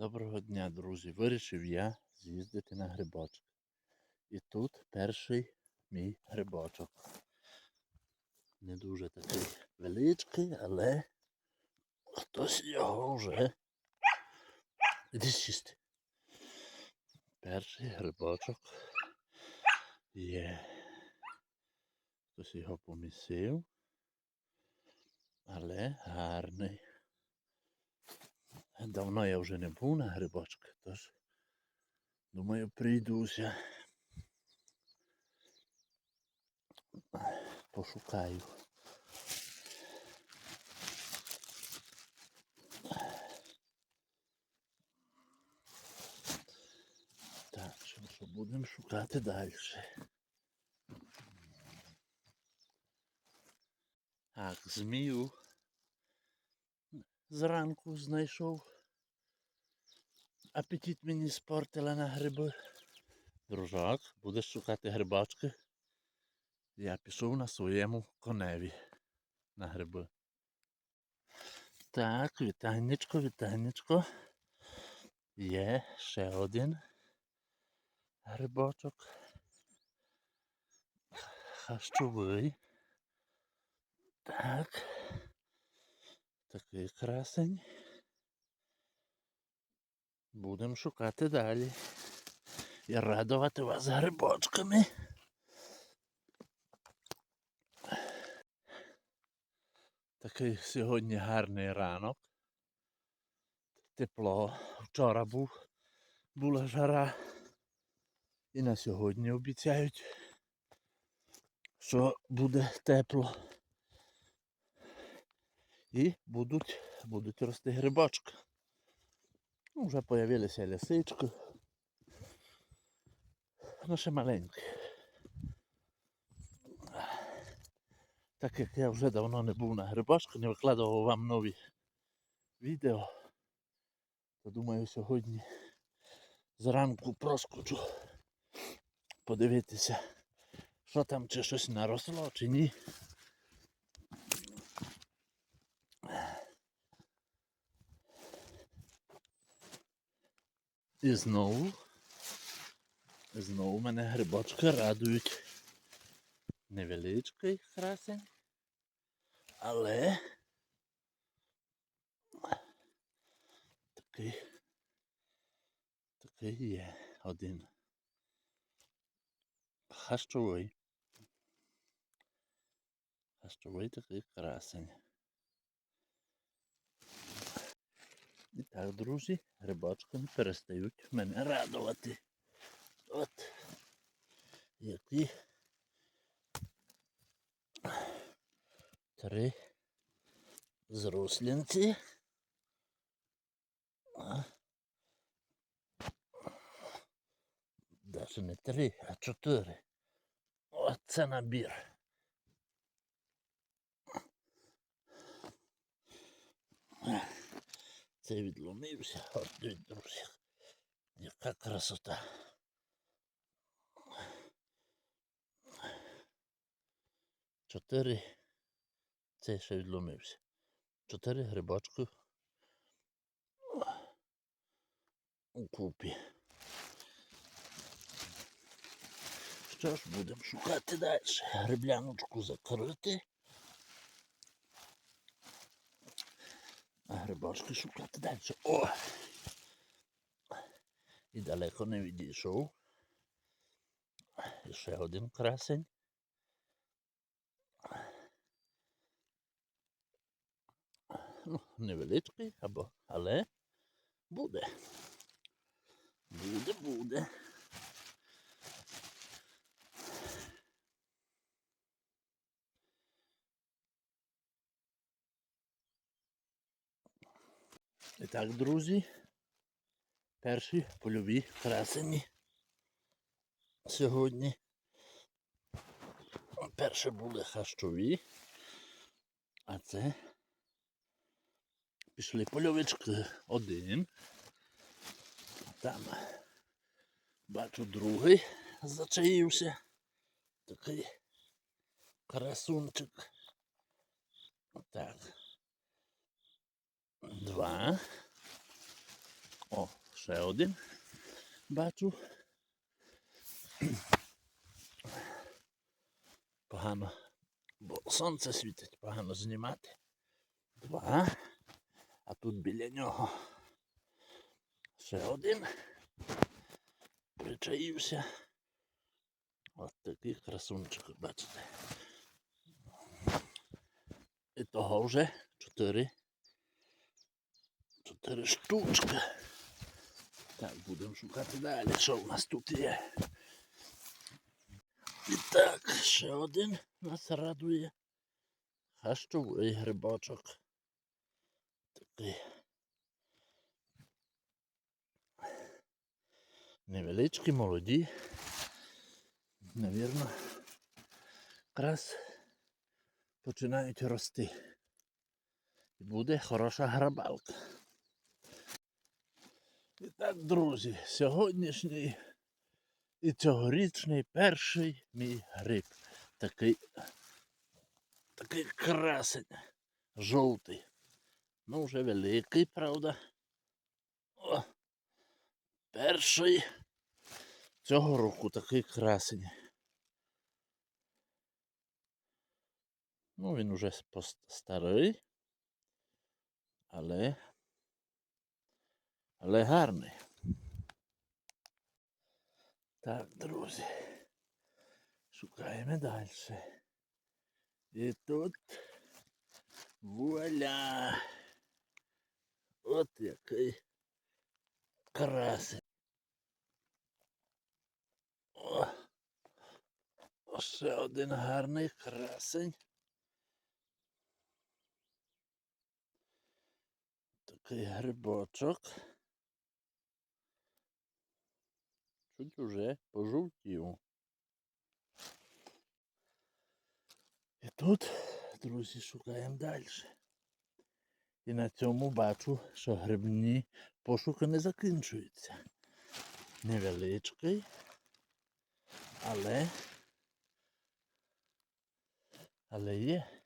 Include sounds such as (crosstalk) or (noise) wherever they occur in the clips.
Доброго дня, друзі. Вирішив я з'їздити на грибочок. І тут перший мій грибочок. Не дуже такий величкий, але хтось його вже. Сісти. Перший грибочок є. Хтось його помісив. Але гарний. Давно я вже не був на грибочках, тож думаю, прийдуся. Пошукаю. Так, що, будемо шукати далі. Так, змію зранку знайшов. Апетит мені спортила на гриби. Дружок, будеш шукати грибочки. Я пішов на своєму коневі на гриби. Так, вітаннячко, вітаннячко. Є ще один грибочок. Хащовий. Так. Такий красень. Будемо шукати далі. І радувати вас грибочками. Такий сьогодні гарний ранок. Тепло. Вчора був, була жара. І на сьогодні обіцяють, що буде тепло. І будуть, будуть рости грибочки. Ну, вже з'явилися лисички. Ну ще маленькі. Так як я вже давно не був на грибочку, не викладував вам нові відео, то думаю сьогодні зранку проскочу подивитися, що там чи щось наросло, чи ні. І знову, знову мене грибочки радують. Невеличкий красень, але такий, такий є один. Хащовий. Хащовий такий красень. І так, друзі, грибочки не перестають мене радувати. От які три зрослінці. Даже не три, а чотири. Оце набір. Це відломився. (laughs) Дивіться, друзі. Яка красота. Чотири. Це ще відломився. Чотири грибочки у купі. Що ж, будемо шукати далі. Грибляночку закрити. А грибочки шукати далі. О! І далеко не відійшов. Ще один красень. Ну, невеличкий, або, але буде. Буде, буде. І так, друзі, перші польові красені сьогодні. Перші були хащові, а це пішли польовички один. Там бачу другий зачаївся. Такий красунчик. Так. Два. О, ще один бачу. Погано, бо сонце світить, погано знімати. Два. А тут біля нього ще один. Причаївся. От такий красунчик, бачите. І того вже чотири. Чотири штучки. Так, будемо шукати далі, що в нас тут є. І так, ще один нас радує. Хащовий грибочок. Такий. Невеличкі, молоді. Навірно, якраз починають рости. І буде хороша грабалка. І так, друзі, сьогоднішній і цьогорічний перший мій гриб. Такий, такий красень, жовтий. Ну, вже великий, правда. О, перший цього року такий красень. Ну, він уже старий, але, але гарний. Так, друзі. Шукаємо далі. І тут вуаля. От який красень. О, ще один гарний красень. Такий грибочок. Чуть уже пожовтів. І тут, друзі, шукаємо далі. І на цьому бачу, що грибні пошуки не закінчуються. Невеличкий, але, але є.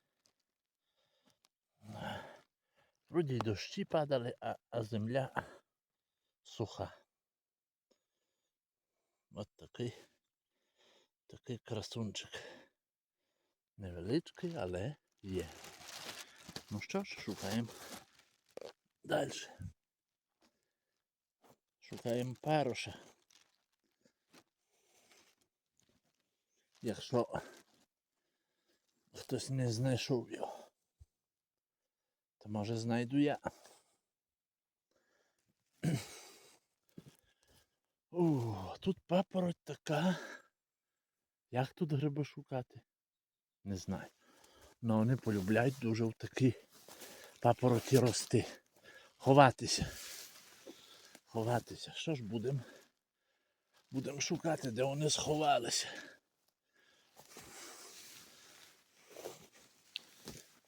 Вроді дощі падали, а, а земля суха. От такий, такий красунчик. Невеличкий, але є. Ну що ж, шукаємо далі. Шукаємо паруша. Якщо хтось не знайшов його, то може знайду я. О, тут папороть така. Як тут гриби шукати? Не знаю. Ну вони полюбляють дуже в такі папороті рости. Ховатися. Ховатися. Що ж будемо? Будемо шукати, де вони сховалися.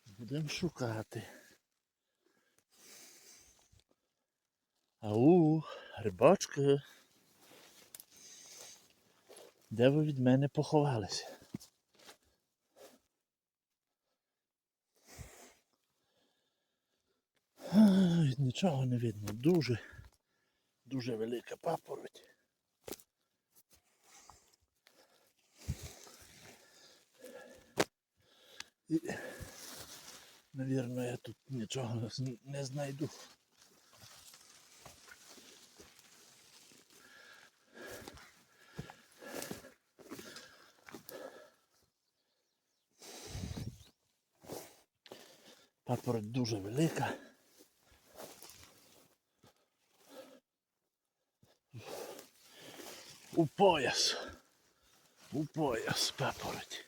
Будемо шукати. Ау, рибачки. Де ви від мене поховалися? Ай, нічого не видно. Дуже, дуже велика папороть. І, навірно, я тут нічого не знайду. Папороть дуже велика. У пояс. У пояс папороть.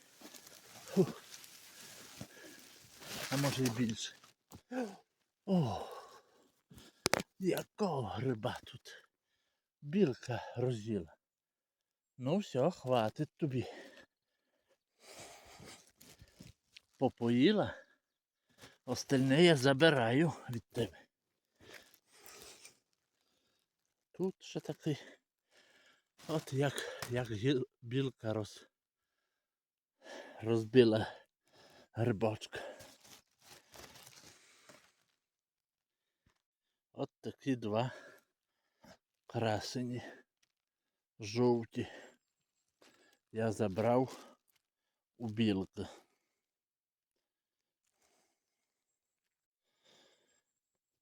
А може і більше. О, якого гриба тут. Білка роз'їла. Ну все, хватить тобі. Попоїла. Остальне я забираю від тебе. Тут ще такий. От як, як білка роз, розбила грибочка. От такі два красені, жовті. Я забрав у білки.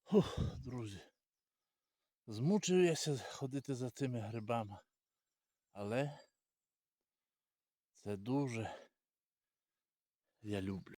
Фух, друзі. Змучив яся ходити за цими грибами. Але це дуже я люблю.